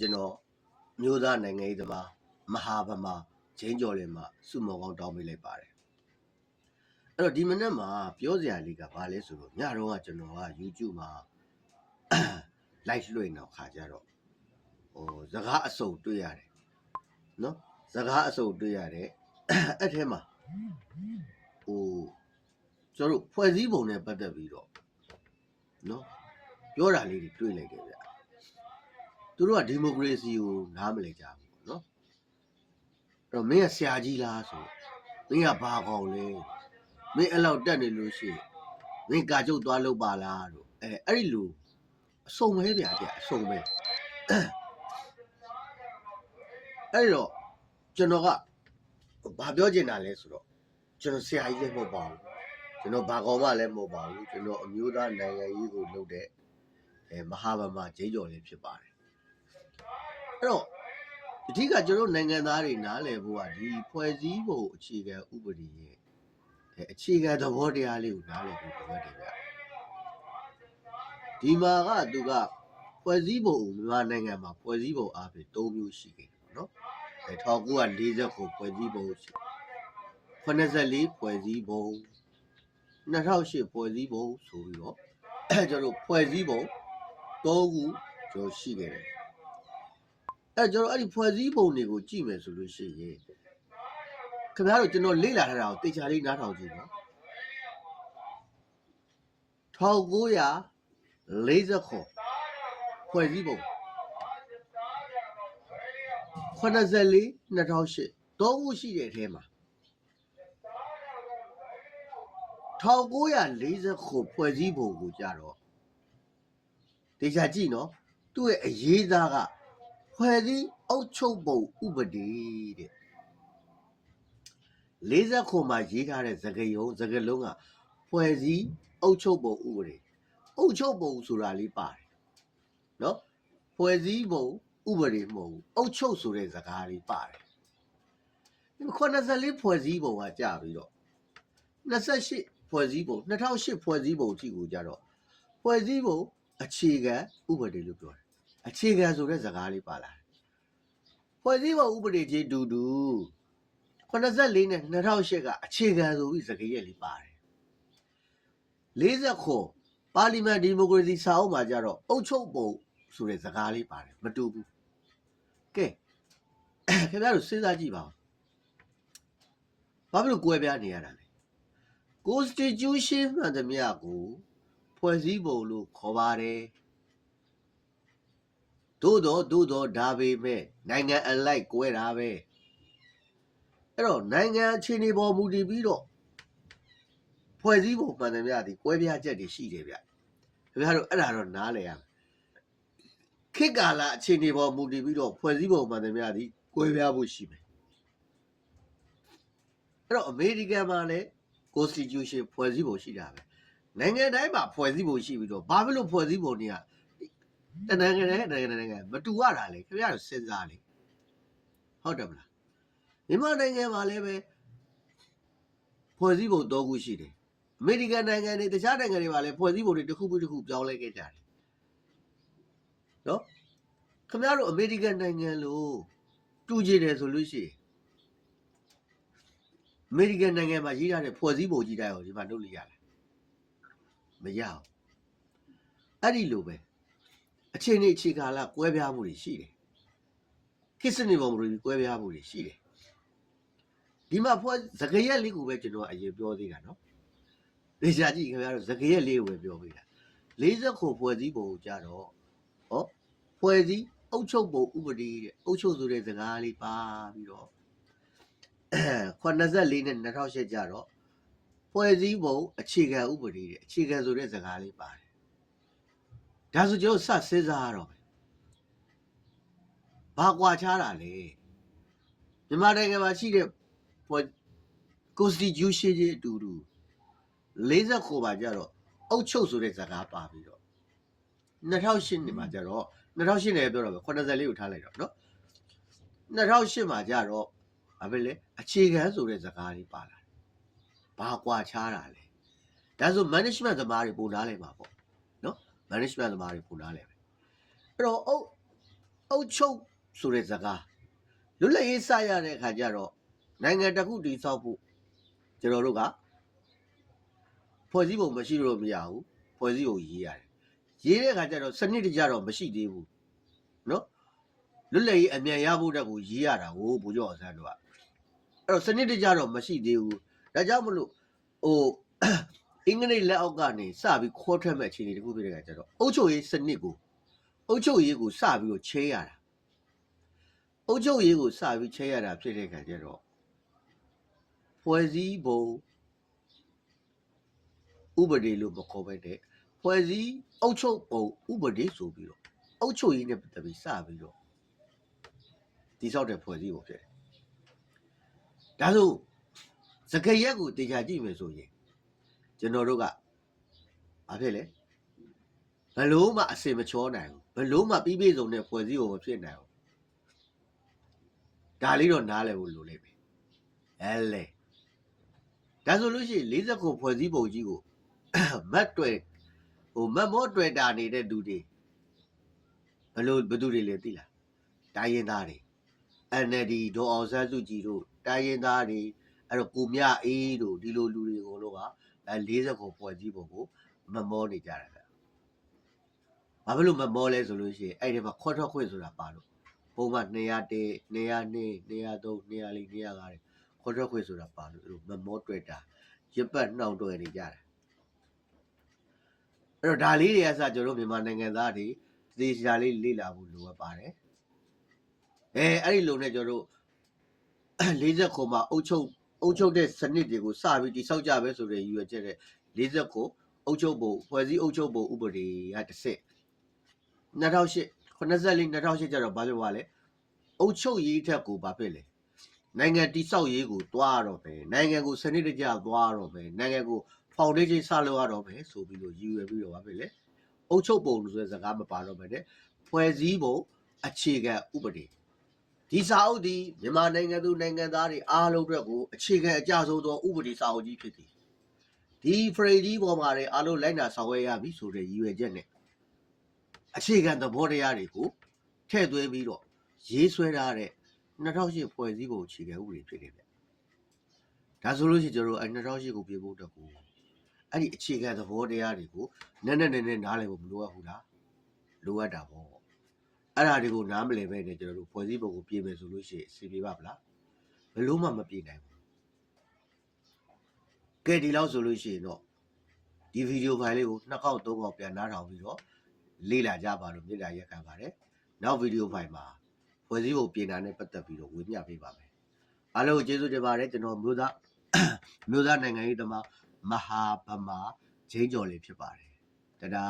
ကျွန်တော်မျိုးသားနိုင်ငံရေးသမားမဟာဗမာဂျင်းကျော်လင်မှာစုမော်ကောင်းတောင်းပေးလိုက်ပါတယ်အဲ့တော့ဒီမနေ့မှာပြောစရာလေးကဘာလဲဆိုတော့ညတော့ကကျွန်တော်က YouTube မှာ live လွှင့်တော့ခါကြတော့ဟိုစကားအစုံတွေ့ရတယ်နော်စကားအစုံတွေ့ရတယ်အဲ့ထဲမှာဟိုကျွန်တော်တို့ဖွဲ့စည်းပုံနဲ့ပတ်သက်ပြီးတော့နော်ပြောတာလေးတွေတွေ့လိုက်တယ်ဗျ သူတို့ကဒီမိုကရေစီကိုနားမလည်ကြဘူးနော်အဲ့တော့မင်းကဆရာကြီးလားဆိုမင်းကဘာကောင်လဲမင်းအဲ့လောက်တက်နေလို့ရှိရင်မင်းကာကျုပ်သွားလုပ်ပါလားတို့အဲအဲ့ဒီလူအစုံပဲဗျာတဲ့အစုံပဲအဲ့တော့ကျွန်တော်ကဘာပြောချင်တာလဲဆိုတော့ကျွန်တော်ဆရာကြီးလည်းမဟုတ်ပါဘူးကျွန်တော်ဘာကောင်မှလည်းမဟုတ်ပါဘူးကျွန်တော်အမျိုးသားနိုင်ငံရေးကိုလုပ်တဲ့အဲမဟာဗမာဂျိမ်းကျော်လေးဖြစ်ပါတယ် အဲ့တော့အဓိကကျွန်တော်နိုင်ငံသားတွေနားလည်ဖို့ကဒီဖွဲ့စည်းပုံအခြေခံဥပဒေရဲ့အဲအခြေခံသဘောတရားလေးကိုနားလည်ဖို့လိုအပ်တယ်ဗျဒီမှာကသူကဖွဲ့စည်းပုံကိုမြန်မာနိုင်ငံမှာဖွဲ့စည်းပုံအားဖြင့်၃မျိုးရှိခဲ့တယ်နော်အဲ1940ကိုဖွဲ့စည်းပုံရှိ84ဖွဲ့စည်းပုံ2008ဖွဲ့စည်းပုံဆိုပြီးတော့အဲကျွန်တော်ဖွဲ့စည်းပုံ၃ခုကျွန်တော်ရှိခဲ့တယ် အဲကျွန်တော်အဲ့ဒီဖွဲ့စည်းပုံတွေကိုကြည့်မယ်ဆိုလို့ရှိရင်ခင်ဗျားတို့ကျွန်တော်လေ့လာထားတာကိုတေချာလေးနားထောင်ကြည့်နော်1940ခုဖွဲ့စည်းပုံ84 2008သုံးခုရှိတဲ့အထဲမှာ1940ခုဖွဲ့စည်းပုံကိုကြတော့တေချာကြည့်နော်သူ့ရဲ့အရေးသားက ဖွဲ့စည်းအုပ်ချုပ်ပုံဥပဒေတဲ့40ခုမှာရေးထားတဲ့သကယုံသကလုံးကဖွဲ့စည်းအုပ်ချုပ်ပုံဥပဒေအုပ်ချုပ်ပုံဆိုတာလေးပါတယ်နော်ဖွဲ့စည်းပုံဥပဒေမဟုတ်ဘူးအုပ်ချုပ်ဆိုတဲ့စကားလေးပါတယ်ဒီ84ဖွဲ့စည်းပုံကကြာပြီးတော့28ဖွဲ့စည်းပုံ2008ဖွဲ့စည်းပုံအထိကိုကြတော့ဖွဲ့စည်းပုံအခြေခံဥပဒေလို့ပြောတယ် အခြေခံဆိုတဲ့စကားလေးပါလာတယ်ဖွဲ့စည်းပုံဥပဒေချင်းတူတူ84နဲ့2008ကအခြေခံဆိုပြီးစကားရက်လေးပါတယ်40ခုပါလီမန်ဒီမိုကရေစီစာအုပ်မှာကြတော့အုပ်ချုပ်ပုံဆိုတဲ့စကားလေးပါတယ်မတူဘူးကဲခင်ဗျားတို့စဉ်းစားကြည့်ပါဦးဘာဖြစ်လို့ကွဲပြားနေရတာလဲ constitution မှန်သမျှကိုဖွဲ့စည်းပုံလို့ခေါ်ပါတယ် သို့တော့သို့တော့ဒါပေမဲ့နိုင်ငံအလိုက်ကွဲတာပဲအဲ့တော့နိုင်ငံအခြေအနေပေါ်မူတည်ပြီးတော့ဖွဲ့စည်းပုံမှန်သမျှဒီကွဲပြားချက်တွေရှိတယ်ဗျခင်ဗျားတို့အဲ့ဒါတော့နားလည်ရမယ်ခေတ်ကာလအခြေအနေပေါ်မူတည်ပြီးတော့ဖွဲ့စည်းပုံမှန်သမျှဒီကွဲပြားဖို့ရှိမယ်အဲ့တော့အမေရိကန်မှာလည်း constitution ဖွဲ့စည်းပုံရှိတာပဲနိုင်ငံတိုင်းမှာဖွဲ့စည်းပုံရှိပြီးတော့ဘာဖြစ်လို့ဖွဲ့စည်းပုံတွေက တနိုင်ငံနဲ့နိုင်ငံနိုင်ငံမတူရတာလေခင်ဗျားတို့စဉ်းစားလေဟုတ်တယ်မလားမြန်မာနိုင်ငံမှာလည်းပဲဖွဲ့စည်းပုံ၃ခုရှိတယ်အမေရိကန်နိုင်ငံတွေတခြားနိုင်ငံတွေမှာလည်းဖွဲ့စည်းပုံတွေတစ်ခုပြီးတစ်ခုပြောင်းလဲခဲ့ကြတယ်နော်ခင်ဗျားတို့အမေရိကန်နိုင်ငံလို့တူကြတယ်ဆိုလို့ရှိရင်အမေရိကန်နိုင်ငံမှာရေးထားတဲ့ဖွဲ့စည်းပုံကြီးတိုင်းကိုဒီမှာလုပ်လို့ရလားမရဘူးအဲ့ဒီလိုပဲ အချိန်နဲ့အခြေကာလကွဲပြားမှုတွေရှိတယ်ခစ်စနေပုံတွေကွဲပြားမှုတွေရှိတယ်ဒီမှာဖွဲ့သကရက်လေးကိုပဲကျွန်တော်အရင်ပြောသေးတာနော်လေရှာကြည့်ခင်ဗျားတို့သကရက်လေးကိုပဲပြောပေးတာ40ခုဖွဲ့စည်းပုံကိုကြတော့ဟောဖွဲ့စည်းအုပ်ချုပ်ပုံဥပဒေတဲ့အုပ်ချုပ်ဆိုတဲ့စကားလေးပါပြီးတော့84နဲ့2008ကျတော့ဖွဲ့စည်းပုံအခြေခံဥပဒေတဲ့အခြေခံဆိုတဲ့စကားလေးပါတယ် ဒါဆိုကျွန်တော်စစဉ်းစားရတော့မယ်ဘာကွာခြားတာလဲမြန်မာနိုင်ငံမှာရှိတဲ့ဖွဲ့ constitution ကြီးအတူတူ40ခုပါကြတော့အုပ်ချုပ်ဆိုတဲ့စကားပါပြီးတော့2008နှစ်မှာကြတော့2008နဲ့ပြောတော့ပဲ84ကိုထားလိုက်တော့နော်2008မှာကြတော့ဘာပဲလဲအခြေခံဆိုတဲ့စကားလေးပါလာတယ်ဘာကွာခြားတာလဲဒါဆို management သမားတွေပုံနားလဲမှာပေါ့နော် management သမားတွေပုံနားလဲပဲအဲ့တော့အုပ်အုတ်ချုပ်ဆိုတဲ့စကားလွတ်လပ်ရေးစရတဲ့အခါကျတော့နိုင်ငံတစ်ခုတည်ဆောက်ဖို့ကျွန်တော်တို့ကဖွဲ့စည်းပုံမရှိလို့မရဘူးဖွဲ့စည်းပုံရေးရတယ်ရေးတဲ့အခါကျတော့စနစ်တကျတော့မရှိသေးဘူးနော်လွတ်လပ်ရေးအမြန်ရဖို့တက်ကိုရေးရတာကိုဘိုးကျော်အောင်ဆန်းတို့ကအဲ့တော့စနစ်တကျတော့မရှိသေးဘူးဒါကြောင့်မလို့ဟို အင်္ဂလိပ်လက်အောက်ကနေစပြီးခေါ်ထွက်မဲ့အခြေအနေတခုဖြစ်တဲ့အခါကျတော့အုတ်ချုပ်ရေးစနစ်ကိုအုတ်ချုပ်ရေးကိုစပြီးတော့ချဲရတာအုတ်ချုပ်ရေးကိုစပြီးချဲရတာဖြစ်တဲ့အခါကျတော့ဖွဲ့စည်းပုံဥပဒေလို့မခေါ်ဘဲတဲ့ဖွဲ့စည်းအုတ်ချုပ်ပုံဥပဒေဆိုပြီးတော့အုတ်ချုပ်ရေးနဲ့ပတ်သက်ပြီးစပြီးတော့တိဆောက်တဲ့ဖွဲ့စည်းပုံဖြစ်တယ်ဒါဆိုစကရက်ကိုတရားကြည့်မယ်ဆိုရင် ကျွန်တော်တို့ကဘာဖြစ်လဲဘလို့မှအစင်မချောနိုင်ဘူးဘလို့မှပြီးပြည့်စုံတဲ့ဖွဲ့စည်းပုံမဖြစ်နိုင်ဘူးဒါလေးတော့နားလည်ဖို့လိုလိမ့်မယ်အဲလေဒါဆိုလို့ရှိရင်40ခုဖွဲ့စည်းပုံကြီးကိုမတ်တွေဟိုမတ်မောတွေ့တာနေတဲ့လူတွေဘလို့ဘသူတွေလဲသိလားတိုင်းရင်သားတွေ NLD ဒေါ်အောင်ဆန်းစုကြည်တို့တိုင်းရင်သားတွေအဲ့တော့ကိုမြအေးတို့ဒီလိုလူတွေကိုလို့က အဲ40ကိုဖွဲ့စည်းပုံကိုမမောနေကြတာဗျ။ဘာဖြစ်လို့မမောလဲဆိုလို့ရှိရင်အဲ့ဒီမှာခွတ်ထွက်ခွင့်ဆိုတာပါလို့ပုံမှန်200တေ200နေ203 204 205တွေခွတ်ထွက်ခွင့်ဆိုတာပါလို့သူတို့မမောတွေ့တာရပတ်နှောင်တွေ့နေကြတာ။အဲ့တော့ဒါလေးတွေကစကျွန်တော်တို့မြန်မာနိုင်ငံသားတွေသေချာလေးလေ့လာဖို့လိုအပ်ပါတယ်။အဲအဲ့ဒီလိုနဲ့ကျွန်တော်တို့40ခုမှာအုတ်ချုပ် အုတ်ချုပ်တဲ့စနစ်တွေကိုစပြီးတိဆောက်ကြပဲဆိုတဲ့ရည်ရွယ်ချက်နဲ့40ခုအုတ်ချုပ်ဖို့ဖွဲ့စည်းအုတ်ချုပ်ဖို့ဥပဒေကတစ်စစ်2008 94 2008ကျတော့ဘာလို့ပါလဲအုတ်ချုပ်ရေးထက်ကိုဘာဖြစ်လဲနိုင်ငံတိဆောက်ရေးကိုတွားရတော့ပဲနိုင်ငံကိုစနစ်တကျသွားရတော့ပဲနိုင်ငံကို foundation စလုပ်ရတော့ပဲဆိုပြီးလို့ရည်ရွယ်ပြီးတော့ဘာဖြစ်လဲအုတ်ချုပ်ပုံလို့ဆိုတဲ့စကားမပါတော့ပဲတဲ့ဖွဲ့စည်းပုံအခြေခံဥပဒေ ဒီစာအုပ်ဒီမြန်မာနိုင်ငံသူနိုင်ငံသားတွေအားလုံးအတွက်ကိုအခြေခံအကြဆုံးသောဥပဒေစာအုပ်ကြီးဖြစ်သည်ဒီဖရေကြီးပေါ်မှာလည်းအားလုံးလိုက်နာဆောင်ရွက်ရပြီဆိုတဲ့ရည်ရွယ်ချက်နဲ့အခြေခံသဘောတရားတွေကိုထည့်သွင်းပြီးတော့ရေးဆွဲထားတဲ့2008ဖွဲ့စည်းပုံအခြေခံဥပဒေဖြစ်တယ်ဗျဒါဆိုလို့ရှိရင်ကျွန်တော်တို့အဲ2008ကိုပြင်ဖို့အတွက်ကိုအဲ့ဒီအခြေခံသဘောတရားတွေကိုနည်းနည်းနည်းနည်းနားလည်ဖို့မလိုအပ်ဘူးလားလိုအပ်တာပေါ့ အဲ့ဒါတွေကိုနားမလည်ပဲနဲ့ကျွန်တော်တို့ဖွဲ့စည်းပုံကိုပြင်မယ်ဆိုလို့ရှိရင်အစီပြေပါဗလားဘယ်လို့မှမပြင်နိုင်ဘူးကဲဒီလောက်ဆိုလို့ရှိရင်တော့ဒီဗီဒီယိုဖိုင်လေးကိုနှစ်ခေါက်သုံးခေါက်ပြန်နားထောင်ပြီးတော့လေ့လာကြပါလို့မြေတားရက်ခံပါတယ်နောက်ဗီဒီယိုဖိုင်မှာဖွဲ့စည်းပုံပြင်တာနဲ့ပတ်သက်ပြီးတော့ဝေမျှပေးပါမယ်အားလုံးကိုကျေးဇူးတင်ပါတယ်ကျွန်တော်မျိုးသားမျိုးသားနိုင်ငံရေးသမားမဟာဗမာဂျင်းကျော်လေးဖြစ်ပါတယ်တဒါ